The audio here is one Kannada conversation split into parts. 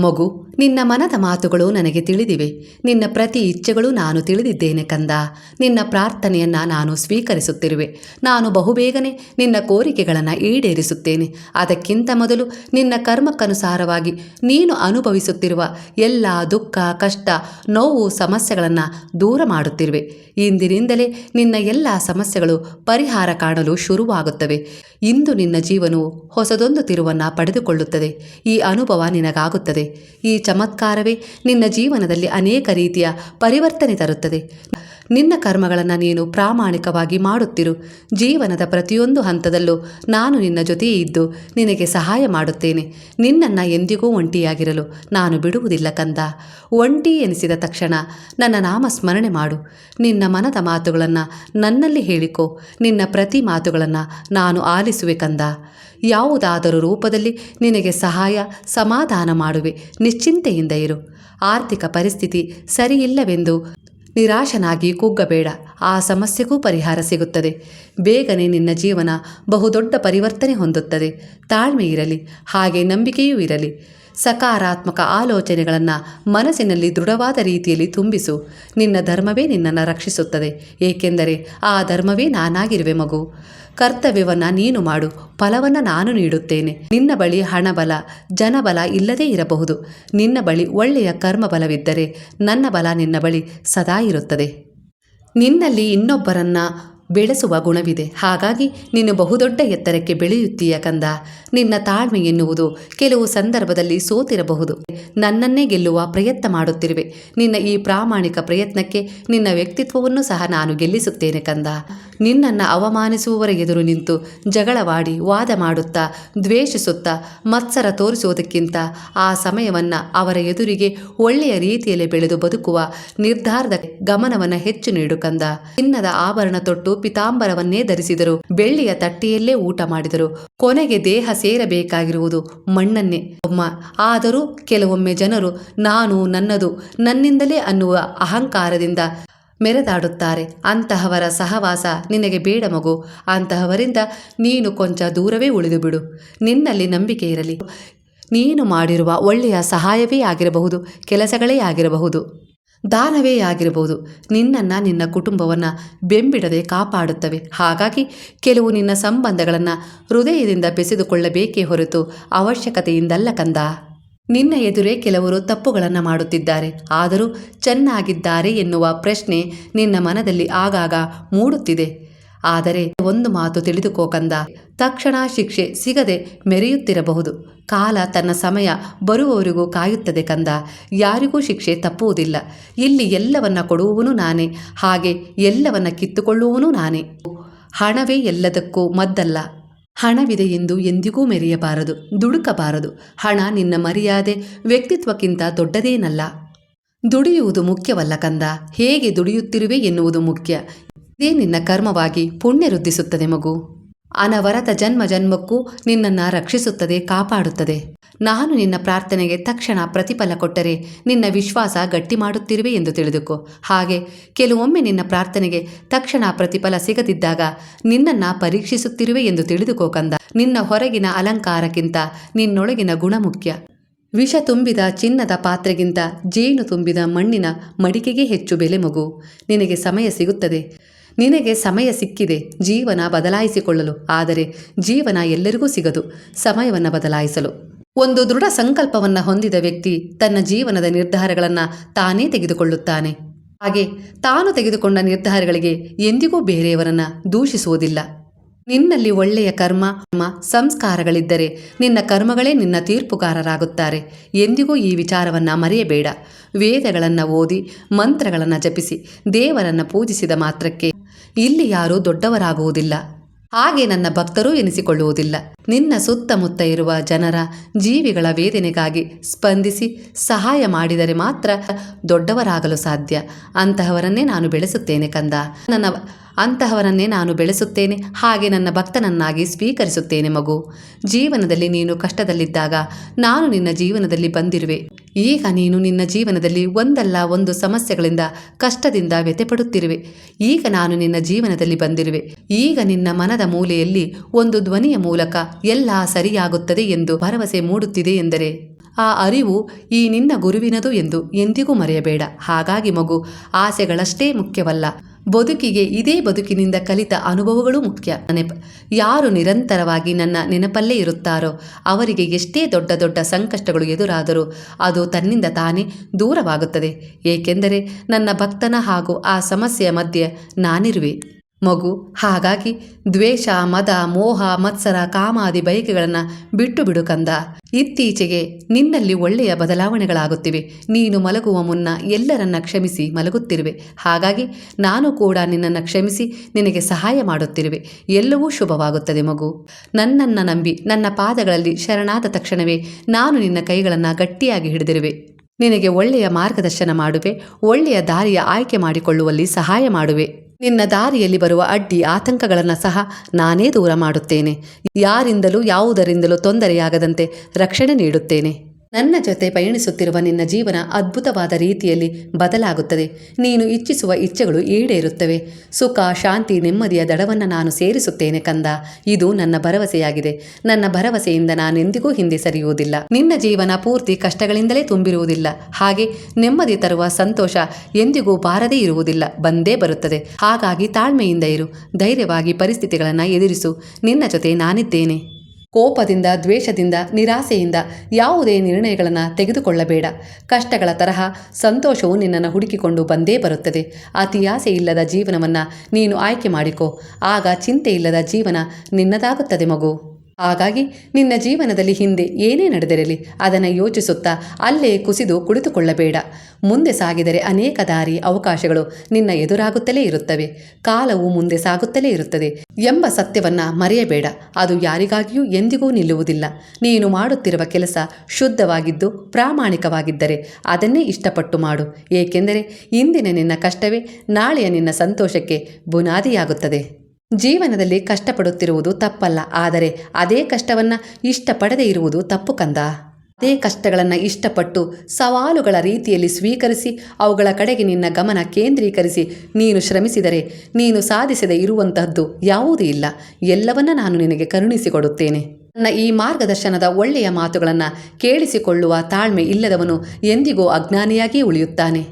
ಮಗು, ನಿನ್ನ ಮನದ ಮಾತುಗಳು ನನಗೆ ತಿಳಿದಿವೆ. ನಿನ್ನ ಪ್ರತಿ ಇಚ್ಛೆಗಳು ನಾನು ತಿಳಿದಿದ್ದೇನೆ ಕಂದ. ನಿನ್ನ ಪ್ರಾರ್ಥನೆಯನ್ನ ನಾನು ಸ್ವೀಕರಿಸುತ್ತಿರುವೆ. ನಾನು ಬಹುಬೇಗನೆ ನಿನ್ನ ಕೋರಿಕೆಗಳನ್ನು ಈಡೇರಿಸುತ್ತೇನೆ. ಅದಕ್ಕಿಂತ ಮೊದಲು ನಿನ್ನ ಕರ್ಮಕ್ಕನುಸಾರವಾಗಿ ನೀನು ಅನುಭವಿಸುತ್ತಿರುವ ಎಲ್ಲ ದುಃಖ, ಕಷ್ಟ, ನೋವು, ಸಮಸ್ಯೆಗಳನ್ನು ದೂರ ಮಾಡುತ್ತಿರುವೆ. ಇಂದಿನಿಂದಲೇ ನಿನ್ನ ಎಲ್ಲ ಸಮಸ್ಯೆಗಳು ಪರಿಹಾರ ಕಾಣಲು ಶುರುವಾಗುತ್ತವೆ. ಇಂದು ನಿನ್ನ ಜೀವನವು ಹೊಸದೊಂದು ತಿರುವನ್ನು ಪಡೆದುಕೊಳ್ಳುತ್ತದೆ. ಈ ಅನುಭವ ನಿನಗಾಗುತ್ತದೆ. ಈ ಚಮತ್ಕಾರವೇ ನಿನ್ನ ಜೀವನದಲ್ಲಿ ಅನೇಕ ರೀತಿಯ ಪರಿವರ್ತನೆ ತರುತ್ತದೆ. ನಿನ್ನ ಕರ್ಮಗಳನ್ನು ನೀನು ಪ್ರಾಮಾಣಿಕವಾಗಿ ಮಾಡುತ್ತಿರು. ಜೀವನದ ಪ್ರತಿಯೊಂದು ಹಂತದಲ್ಲೂ ನಾನು ನಿನ್ನ ಜೊತೆಯೇ ಇದ್ದು ನಿನಗೆ ಸಹಾಯ ಮಾಡುತ್ತೇನೆ. ನಿನ್ನನ್ನು ಎಂದಿಗೂ ಒಂಟಿಯಾಗಿರಲು ನಾನು ಬಿಡುವುದಿಲ್ಲ ಕಂದ. ಒಂಟಿ ಎನಿಸಿದ ತಕ್ಷಣ ನನ್ನ ನಾಮ ಸ್ಮರಣೆ ಮಾಡು. ನಿನ್ನ ಮನದ ಮಾತುಗಳನ್ನು ನನ್ನಲ್ಲಿ ಹೇಳಿಕೊ. ನಿನ್ನ ಪ್ರತಿ ಮಾತುಗಳನ್ನು ನಾನು ಆಲಿಸುವೆ ಕಂದ. ಯಾವುದಾದರೂ ರೂಪದಲ್ಲಿ ನಿನಗೆ ಸಹಾಯ ಸಮಾಧಾನ ಮಾಡುವೆ. ನಿಶ್ಚಿಂತೆಯಿಂದ ಇರು. ಆರ್ಥಿಕ ಪರಿಸ್ಥಿತಿ ಸರಿಯಿಲ್ಲವೆಂದು ನಿರಾಶನಾಗಿ ಕುಗ್ಗಬೇಡ ಆ ಸಮಸ್ಯೆಗೂ ಪರಿಹಾರ ಸಿಗುತ್ತದೆ. ಬೇಗನೆ ನಿನ್ನ ಜೀವನ ಬಹುದೊಡ್ಡ ಪರಿವರ್ತನೆ ಹೊಂದುತ್ತದೆ. ತಾಳ್ಮೆ ಇರಲಿ, ಹಾಗೆ ನಂಬಿಕೆಯೂ ಇರಲಿ. ಸಕಾರಾತ್ಮಕ ಆಲೋಚನೆಗಳನ್ನು ಮನಸ್ಸಿನಲ್ಲಿ ದೃಢವಾದ ರೀತಿಯಲ್ಲಿ ತುಂಬಿಸು. ನಿನ್ನ ಧರ್ಮವೇ ನಿನ್ನನ್ನು ರಕ್ಷಿಸುತ್ತದೆ, ಏಕೆಂದರೆ ಆ ಧರ್ಮವೇ ನಾನಾಗಿರುವೆ ಮಗು. ಕರ್ತವ್ಯವನ್ನು ನೀನು ಮಾಡು, ಫಲವನ್ನು ನಾನು ನೀಡುತ್ತೇನೆ. ನಿನ್ನ ಬಳಿ ಹಣಬಲ, ಜನಬಲ ಇಲ್ಲದೇ ಇರಬಹುದು. ನಿನ್ನ ಬಳಿ ಒಳ್ಳೆಯ ಕರ್ಮಬಲವಿದ್ದರೆ ನನ್ನ ಬಲ ನಿನ್ನ ಬಳಿ ಸದಾ ಇರುತ್ತದೆ. ನಿನ್ನಲ್ಲಿ ಇನ್ನೊಬ್ಬರನ್ನ ಬೆಳೆಸುವ ಗುಣವಿದೆ. ಹಾಗಾಗಿ ನೀನು ಬಹುದೊಡ್ಡ ಎತ್ತರಕ್ಕೆ ಬೆಳೆಯುತ್ತೀಯ ಕಂದ. ನಿನ್ನ ತಾಳ್ಮೆ ಎನ್ನುವುದು ಕೆಲವು ಸಂದರ್ಭದಲ್ಲಿ ಸೋತಿರಬಹುದು. ನನ್ನನ್ನೇ ಗೆಲ್ಲುವ ಪ್ರಯತ್ನ ಮಾಡುತ್ತಿರುವೆ. ನಿನ್ನ ಈ ಪ್ರಾಮಾಣಿಕ ಪ್ರಯತ್ನಕ್ಕೆ ನಿನ್ನ ವ್ಯಕ್ತಿತ್ವವನ್ನು ಸಹ ನಾನು ಗೆಲ್ಲಿಸುತ್ತೇನೆ ಕಂದ. ನಿನ್ನನ್ನು ಅವಮಾನಿಸುವವರ ಎದುರು ನಿಂತು ಜಗಳವಾಡಿ, ವಾದ ಮಾಡುತ್ತಾ, ದ್ವೇಷಿಸುತ್ತಾ, ಮತ್ಸರ ತೋರಿಸುವುದಕ್ಕಿಂತ ಆ ಸಮಯವನ್ನು ಅವರ ಎದುರಿಗೆ ಒಳ್ಳೆಯ ರೀತಿಯಲ್ಲಿ ಬೆಳೆದು ಬದುಕುವ ನಿರ್ಧಾರದ ಗಮನವನ್ನು ಹೆಚ್ಚು ನೀಡು ಕಂದ. ಚಿನ್ನದ ಆಭರಣ ತೊಟ್ಟು ಪಿತಾಂಬರವನ್ನೇ ಧರಿಸಿದರು. ಬೆಳ್ಳಿಯ ತಟ್ಟೆಯಲ್ಲೇ ಊಟ ಮಾಡಿದರು. ಕೊನೆಗೆ ದೇಹ ಸೇರಬೇಕಾಗಿರುವುದು ಮಣ್ಣನ್ನೇ. ಒಮ್ಮ, ಆದರೂ ಕೆಲವೊಮ್ಮೆ ಜನರು, ನಾನು ನನ್ನದು, ನನ್ನಿಂದಲೇ ಅನ್ನುವ ಅಹಂಕಾರದಿಂದ ಮೆರೆದಾಡುತ್ತಾರೆ. ಅಂತಹವರ ಸಹವಾಸ ನಿನಗೆ ಬೇಡ ಮಗು. ಅಂತಹವರಿಂದ ನೀನು ಕೊಂಚ ದೂರವೇ ಉಳಿದು ಬಿಡು. ನಿನ್ನಲ್ಲಿ ನಂಬಿಕೆ ಇರಲಿ. ನೀನು ಮಾಡಿರುವ ಒಳ್ಳೆಯ ಸಹಾಯವೇ ಆಗಿರಬಹುದು, ಕೆಲಸಗಳೇ ಆಗಿರಬಹುದು. ದಾನವೇ ಆಗಿರಬಹುದು. ನಿನ್ನನ್ನು ನಿನ್ನ ಕುಟುಂಬವನ್ನು ಬೆಂಬಿಡದೆ ಕಾಪಾಡುತ್ತವೆ. ಹಾಗಾಗಿ ಕೆಲವು ನಿನ್ನ ಸಂಬಂಧಗಳನ್ನು ಹೃದಯದಿಂದ ಬೆಸೆದುಕೊಳ್ಳಬೇಕೇ ಹೊರತು ಅವಶ್ಯಕತೆಯಿಂದಲ್ಲ ಕಂದ. ನಿನ್ನ ಎದುರೇ ಕೆಲವರು ತಪ್ಪುಗಳನ್ನು ಮಾಡುತ್ತಿದ್ದಾರೆ. ಆದರೂ ಚೆನ್ನಾಗಿದ್ದಾರೆ ಎನ್ನುವ ಪ್ರಶ್ನೆ ನಿನ್ನ ಮನದಲ್ಲಿ ಆಗಾಗ ಮೂಡುತ್ತಿದೆ. ಆದರೆ ಒಂದು ಮಾತು ತಿಳಿದುಕೋ ಕಂದ. ತಕ್ಷಣ ಶಿಕ್ಷೆ ಸಿಗದೆ ಮೆರೆಯುತ್ತಿರಬಹುದು. ಕಾಲ ತನ್ನ ಸಮಯ ಬರುವವರಿಗೂ ಕಾಯುತ್ತದೆ ಕಂದ. ಯಾರಿಗೂ ಶಿಕ್ಷೆ ತಪ್ಪುವುದಿಲ್ಲ. ಇಲ್ಲಿ ಎಲ್ಲವನ್ನ ಕೊಡುವವನು ನಾನೇ. ಹಾಗೆ ಎಲ್ಲವನ್ನ ಕಿತ್ತುಕೊಳ್ಳುವವನು ನಾನೇ. ಹಣವೇ ಎಲ್ಲದಕ್ಕೂ ಮದ್ದಲ್ಲ. ಹಣವಿದೆ ಎಂದು ಎಂದಿಗೂ ಮೆರೆಯಬಾರದು, ದುಡುಕಬಾರದು. ಹಣ ನಿನ್ನ ಮರ್ಯಾದೆ, ವ್ಯಕ್ತಿತ್ವಕ್ಕಿಂತ ದೊಡ್ಡದೇನಲ್ಲ. ದುಡಿಯುವುದು ಮುಖ್ಯವಲ್ಲ ಕಂದ. ಹೇಗೆ ದುಡಿಯುತ್ತಿರುವೆ ಎನ್ನುವುದು ಮುಖ್ಯ. ಇದೇ ನಿನ್ನ ಕರ್ಮವಾಗಿ ಪುಣ್ಯ ವೃದ್ಧಿಸುತ್ತದೆ ಮಗು. ಅನವರತ ಜನ್ಮ ಜನ್ಮಕ್ಕೂ ನಿನ್ನನ್ನು ರಕ್ಷಿಸುತ್ತದೆ, ಕಾಪಾಡುತ್ತದೆ. ನಾನು ನಿನ್ನ ಪ್ರಾರ್ಥನೆಗೆ ತಕ್ಷಣ ಪ್ರತಿಫಲ ಕೊಟ್ಟರೆ ನಿನ್ನ ವಿಶ್ವಾಸ ಗಟ್ಟಿ ಮಾಡುತ್ತಿರುವೆ ಎಂದು ತಿಳಿದುಕೋ. ಹಾಗೆ ಕೆಲವೊಮ್ಮೆ ನಿನ್ನ ಪ್ರಾರ್ಥನೆಗೆ ತಕ್ಷಣ ಪ್ರತಿಫಲ ಸಿಗದಿದ್ದಾಗ ನಿನ್ನನ್ನ ಪರೀಕ್ಷಿಸುತ್ತಿರುವೆ ಎಂದು ತಿಳಿದುಕೋ ಕಂದ. ನಿನ್ನ ಹೊರಗಿನ ಅಲಂಕಾರಕ್ಕಿಂತ ನಿನ್ನೊಳಗಿನ ಗುಣ ಮುಖ್ಯ. ವಿಷ ತುಂಬಿದ ಚಿನ್ನದ ಪಾತ್ರೆಗಿಂತ ಜೇನು ತುಂಬಿದ ಮಣ್ಣಿನ ಮಡಿಕೆಗೆ ಹೆಚ್ಚು ಬೆಲೆ ಮಗು. ನಿನಗೆ ಸಮಯ ಸಿಗುತ್ತದೆ. ನಿನಗೆ ಸಮಯ ಸಿಕ್ಕಿದೆ, ಜೀವನ ಬದಲಾಯಿಸಿಕೊಳ್ಳಲು. ಆದರೆ ಜೀವನ ಎಲ್ಲರಿಗೂ ಸಿಗದು, ಸಮಯವನ್ನು ಬದಲಾಯಿಸಲು. ಒಂದು ದೃಢ ಸಂಕಲ್ಪವನ್ನು ಹೊಂದಿದ ವ್ಯಕ್ತಿ ತನ್ನ ಜೀವನದ ನಿರ್ಧಾರಗಳನ್ನು ತಾನೇ ತೆಗೆದುಕೊಳ್ಳುತ್ತಾನೆ. ಹಾಗೆ ತಾನು ತೆಗೆದುಕೊಂಡ ನಿರ್ಧಾರಗಳಿಗೆ ಎಂದಿಗೂ ಬೇರೆಯವರನ್ನು ದೂಷಿಸುವುದಿಲ್ಲ. ನಿನ್ನಲ್ಲಿ ಒಳ್ಳೆಯ ಕರ್ಮ ಸಂಸ್ಕಾರಗಳಿದ್ದರೆ ನಿನ್ನ ಕರ್ಮಗಳೇ ನಿನ್ನ ತೀರ್ಪುಗಾರರಾಗುತ್ತಾರೆ. ಎಂದಿಗೂ ಈ ವಿಚಾರವನ್ನು ಮರೆಯಬೇಡ. ವೇದಗಳನ್ನು ಓದಿ, ಮಂತ್ರಗಳನ್ನು ಜಪಿಸಿ, ದೇವರನ್ನು ಪೂಜಿಸಿದ ಮಾತ್ರಕ್ಕೆ ಇಲ್ಲಿ ಯಾರೂ ದೊಡ್ಡವರಾಗುವುದಿಲ್ಲ. ಹಾಗೆ ನನ್ನ ಭಕ್ತರೂ ಎನಿಸಿಕೊಳ್ಳುವುದಿಲ್ಲ. ನಿನ್ನ ಸುತ್ತಮುತ್ತ ಇರುವ ಜನರ ಜೀವಿಗಳ ವೇದನೆಗಾಗಿ ಸ್ಪಂದಿಸಿ ಸಹಾಯ ಮಾಡಿದರೆ ಮಾತ್ರ ದೊಡ್ಡವರಾಗಲು ಸಾಧ್ಯ. ಅಂತಹವರನ್ನೇ ನಾನು ಬೆಳೆಸುತ್ತೇನೆ ಕಂದ. ನನ್ನ ಅಂತಹವರನ್ನೇ ನಾನು ಬೆಳೆಸುತ್ತೇನೆ, ಹಾಗೆ ನನ್ನ ಭಕ್ತನನ್ನಾಗಿ ಸ್ವೀಕರಿಸುತ್ತೇನೆ ಮಗು. ಜೀವನದಲ್ಲಿ ನೀನು ಕಷ್ಟದಲ್ಲಿದ್ದಾಗ ನಾನು ನಿನ್ನ ಜೀವನದಲ್ಲಿ ಬಂದಿರುವೆ. ಈಗ ನೀನು ನಿನ್ನ ಜೀವನದಲ್ಲಿ ಒಂದಲ್ಲ ಒಂದು ಸಮಸ್ಯೆಗಳಿಂದ, ಕಷ್ಟದಿಂದ ವ್ಯತೆಪಡುತ್ತಿರುವೆ ಈಗ ನಾನು ನಿನ್ನ ಜೀವನದಲ್ಲಿ ಬಂದಿರುವೆ. ಈಗ ನಿನ್ನ ಮನದ ಮೂಲೆಯಲ್ಲಿ ಒಂದು ಧ್ವನಿಯ ಮೂಲಕ ಎಲ್ಲ ಸರಿಯಾಗುತ್ತದೆ ಎಂದು ಭರವಸೆ ಮೂಡುತ್ತಿದೆ ಎಂದರೆ, ಆ ಅರಿವು ಈ ನಿನ್ನ ಗುರುವಿನದು ಎಂದು ಎಂದಿಗೂ ಮರೆಯಬೇಡ. ಹಾಗಾಗಿ ಮಗು, ಆಸೆಗಳಷ್ಟೇ ಮುಖ್ಯವಲ್ಲ. ಬದುಕಿಗೆ ಇದೇ ಬದುಕಿನಿಂದ ಕಲಿತ ಅನುಭವಗಳು ಮುಖ್ಯ. ನೆನಪ ಯಾರು ನಿರಂತರವಾಗಿ ನನ್ನ ನೆನಪಲ್ಲೇ ಇರುತ್ತಾರೋ ಅವರಿಗೆ ಎಷ್ಟೇ ದೊಡ್ಡ ದೊಡ್ಡ ಸಂಕಷ್ಟಗಳು ಎದುರಾದರೂ ಅದು ತನ್ನಿಂದ ತಾನೇ ದೂರವಾಗುತ್ತದೆ. ಏಕೆಂದರೆ ನನ್ನ ಭಕ್ತನ ಹಾಗೂ ಆ ಸಮಸ್ಯೆಯ ಮಧ್ಯೆ ನಾನಿರುವೆ. ಮಗು, ಹಾಗಾಗಿ ದ್ವೇಷ, ಮದ, ಮೋಹ, ಮತ್ಸರ, ಕಾಮಾದಿ ಬಯಕೆಗಳನ್ನು ಬಿಟ್ಟು ಬಿಡು ಕಂದ. ಇತ್ತೀಚೆಗೆ ನಿನ್ನಲ್ಲಿ ಒಳ್ಳೆಯ ಬದಲಾವಣೆಗಳಾಗುತ್ತಿವೆ. ನೀನು ಮಲಗುವ ಮುನ್ನ ಎಲ್ಲರನ್ನ ಕ್ಷಮಿಸಿ ಮಲಗುತ್ತಿರುವೆ. ಹಾಗಾಗಿ ನಾನು ಕೂಡ ನಿನ್ನನ್ನು ಕ್ಷಮಿಸಿ ನಿನಗೆ ಸಹಾಯ ಮಾಡುತ್ತಿರುವೆ. ಎಲ್ಲವೂ ಶುಭವಾಗುತ್ತದೆ ಮಗು. ನನ್ನನ್ನು ನಂಬಿ ನನ್ನ ಪಾದಗಳಲ್ಲಿ ಶರಣಾದ ತಕ್ಷಣವೇ ನಾನು ನಿನ್ನ ಕೈಗಳನ್ನು ಗಟ್ಟಿಯಾಗಿ ಹಿಡಿದಿರುವೆ. ನಿನಗೆ ಒಳ್ಳೆಯ ಮಾರ್ಗದರ್ಶನ ಮಾಡುವೆ. ಒಳ್ಳೆಯ ದಾರಿಯ ಆಯ್ಕೆ ಮಾಡಿಕೊಳ್ಳುವಲ್ಲಿ ಸಹಾಯ ಮಾಡುವೆ. ನಿನ್ನ ದಾರಿಯಲ್ಲಿ ಬರುವ ಅಡ್ಡಿ ಆತಂಕಗಳನ್ನು ಸಹ ನಾನೇ ದೂರ ಮಾಡುತ್ತೇನೆ. ಯಾರಿಂದಲೂ ಯಾವುದರಿಂದಲೂ ತೊಂದರೆಯಾಗದಂತೆ ರಕ್ಷಣೆ ನೀಡುತ್ತೇನೆ. ನನ್ನ ಜೊತೆ ಪಯಣಿಸುತ್ತಿರುವ ನಿನ್ನ ಜೀವನ ಅದ್ಭುತವಾದ ರೀತಿಯಲ್ಲಿ ಬದಲಾಗುತ್ತದೆ. ನೀನು ಇಚ್ಛಿಸುವ ಇಚ್ಛೆಗಳು ಈಡೇರುತ್ತವೆ. ಸುಖ, ಶಾಂತಿ, ನೆಮ್ಮದಿಯ ದಡವನ್ನು ನಾನು ಸೇರಿಸುತ್ತೇನೆ ಕಂದ. ಇದು ನನ್ನ ಭರವಸೆಯಾಗಿದೆ. ನನ್ನ ಭರವಸೆಯಿಂದ ನಾನೆಂದಿಗೂ ಹಿಂದೆ ಸರಿಯುವುದಿಲ್ಲ. ನಿನ್ನ ಜೀವನ ಪೂರ್ತಿ ಕಷ್ಟಗಳಿಂದಲೇ ತುಂಬಿರುವುದಿಲ್ಲ. ಹಾಗೆ ನೆಮ್ಮದಿ ತರುವ ಸಂತೋಷ ಎಂದಿಗೂ ಬಾರದೇ ಇರುವುದಿಲ್ಲ. ಬಂದೇ ಬರುತ್ತದೆ. ಹಾಗಾಗಿ ತಾಳ್ಮೆಯಿಂದ ಇರು. ಧೈರ್ಯವಾಗಿ ಪರಿಸ್ಥಿತಿಗಳನ್ನು ಎದುರಿಸು. ನಿನ್ನ ಜೊತೆ ನಾನಿದ್ದೇನೆ. ಕೋಪದಿಂದ, ದ್ವೇಷದಿಂದ, ನಿರಾಸೆಯಿಂದ ಯಾವುದೇ ನಿರ್ಣಯಗಳನ್ನು ತೆಗೆದುಕೊಳ್ಳಬೇಡ. ಕಷ್ಟಗಳ ತರಹ ಸಂತೋಷವು ನಿನ್ನನ್ನು ಹುಡುಕಿಕೊಂಡು ಬಂದೇ ಬರುತ್ತದೆ. ಅತಿಯಾಸೆ ಇಲ್ಲದ ಜೀವನವನ್ನು ನೀನು ಆಯ್ಕೆ ಮಾಡಿಕೊ. ಆಗ ಚಿಂತೆ ಇಲ್ಲದ ಜೀವನ ನಿನ್ನದಾಗುತ್ತದೆ ಮಗು. ಹಾಗಾಗಿ ನಿನ್ನ ಜೀವನದಲ್ಲಿ ಹಿಂದೆ ಏನೇ ನಡೆದಿರಲಿ, ಅದನ್ನು ಯೋಚಿಸುತ್ತಾ ಅಲ್ಲೇ ಕುಸಿದು ಕುಳಿತುಕೊಳ್ಳಬೇಡ. ಮುಂದೆ ಸಾಗಿದರೆ ಅನೇಕ ದಾರಿ, ಅವಕಾಶಗಳು ನಿನ್ನ ಎದುರಾಗುತ್ತಲೇ ಇರುತ್ತವೆ. ಕಾಲವು ಮುಂದೆ ಸಾಗುತ್ತಲೇ ಇರುತ್ತದೆ ಎಂಬ ಸತ್ಯವನ್ನ ಮರೆಯಬೇಡ. ಅದು ಯಾರಿಗಾಗಿಯೂ ಎಂದಿಗೂ ನಿಲ್ಲುವುದಿಲ್ಲ. ನೀನು ಮಾಡುತ್ತಿರುವ ಕೆಲಸ ಶುದ್ಧವಾಗಿದ್ದು ಪ್ರಾಮಾಣಿಕವಾಗಿದ್ದರೆ ಅದನ್ನೇ ಇಷ್ಟಪಟ್ಟು ಮಾಡು. ಏಕೆಂದರೆ ಇಂದಿನ ನಿನ್ನ ಕಷ್ಟವೇ, ನಾಳೆಯ ನಿನ್ನ ಸಂತೋಷಕ್ಕೆ ಬುನಾದಿಯಾಗುತ್ತದೆ. ಜೀವನದಲ್ಲಿ ಕಷ್ಟಪಡುತ್ತಿರುವುದು ತಪ್ಪಲ್ಲ, ಆದರೆ ಅದೇ ಕಷ್ಟವನ್ನು ಇಷ್ಟಪಡದೇ ಇರುವುದು ತಪ್ಪು ಕಂದ. ಅದೇ ಕಷ್ಟಗಳನ್ನು ಇಷ್ಟಪಟ್ಟು ಸವಾಲುಗಳ ರೀತಿಯಲ್ಲಿ ಸ್ವೀಕರಿಸಿ, ಅವುಗಳ ಕಡೆಗೆ ನಿನ್ನ ಗಮನ ಕೇಂದ್ರೀಕರಿಸಿ, ನೀನು ಶ್ರಮಿಸಿದರೆ, ನೀನು ಸಾಧಿಸದೆ ಇರುವಂತಹದ್ದು ಯಾವುದೂ ಇಲ್ಲ. ಎಲ್ಲವನ್ನ ನಾನು ನಿನಗೆ ಕರುಣಿಸಿಕೊಡುತ್ತೇನೆ. ನನ್ನ ಈ ಮಾರ್ಗದರ್ಶನದ ಒಳ್ಳೆಯ ಮಾತುಗಳನ್ನು ಕೇಳಿಸಿಕೊಳ್ಳುವ ತಾಳ್ಮೆ ಇಲ್ಲದವನು ಎಂದಿಗೂ ಅಜ್ಞಾನಿಯಾಗಿಯೇ ಉಳಿಯುತ್ತಾನೆ.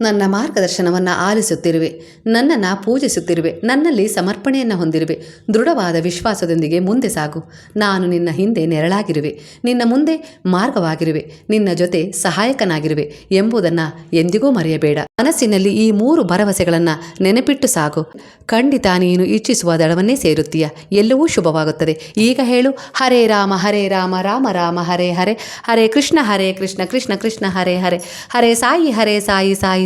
ನನ್ನ ಮಾರ್ಗದರ್ಶನವನ್ನು ಆಲಿಸುತ್ತಿರುವೆ, ನನ್ನನ್ನು ಪೂಜಿಸುತ್ತಿರುವೆ, ನನ್ನಲ್ಲಿ ಸಮರ್ಪಣೆಯನ್ನು ಹೊಂದಿರುವೆ. ದೃಢವಾದ ವಿಶ್ವಾಸದೊಂದಿಗೆ ಮುಂದೆ ಸಾಗು. ನಾನು ನಿನ್ನ ಹಿಂದೆ ನೆರಳಾಗಿರುವೆ. ನಿನ್ನ ಮುಂದೆ ಮಾರ್ಗವಾಗಿರುವೆ. ನಿನ್ನ ಜೊತೆ ಸಹಾಯಕನಾಗಿರುವೆ ಎಂಬುದನ್ನು ಎಂದಿಗೂ ಮರೆಯಬೇಡ. ಮನಸ್ಸಿನಲ್ಲಿ ಈ ಮೂರು ಭರವಸೆಗಳನ್ನು ನೆನಪಿಟ್ಟು ಸಾಗು. ಖಂಡಿತ ನೀನು ಇಚ್ಛಿಸುವ ದಳವನ್ನೇ ಸೇರುತ್ತೀಯ. ಎಲ್ಲವೂ ಶುಭವಾಗುತ್ತದೆ. ಈಗ ಹೇಳು, ಹರೇ ರಾಮ ಹರೇ ರಾಮ ರಾಮ ರಾಮ, ಹರೇ ಹರೇ. ಹರೇ ಕೃಷ್ಣ ಹರೇ ಕೃಷ್ಣ ಕೃಷ್ಣ ಕೃಷ್ಣ, ಹರೇ ಹರೇ. ಹರೇ ಸಾಯಿ ಹರೇ ಸಾಯಿ ಸಾಯಿ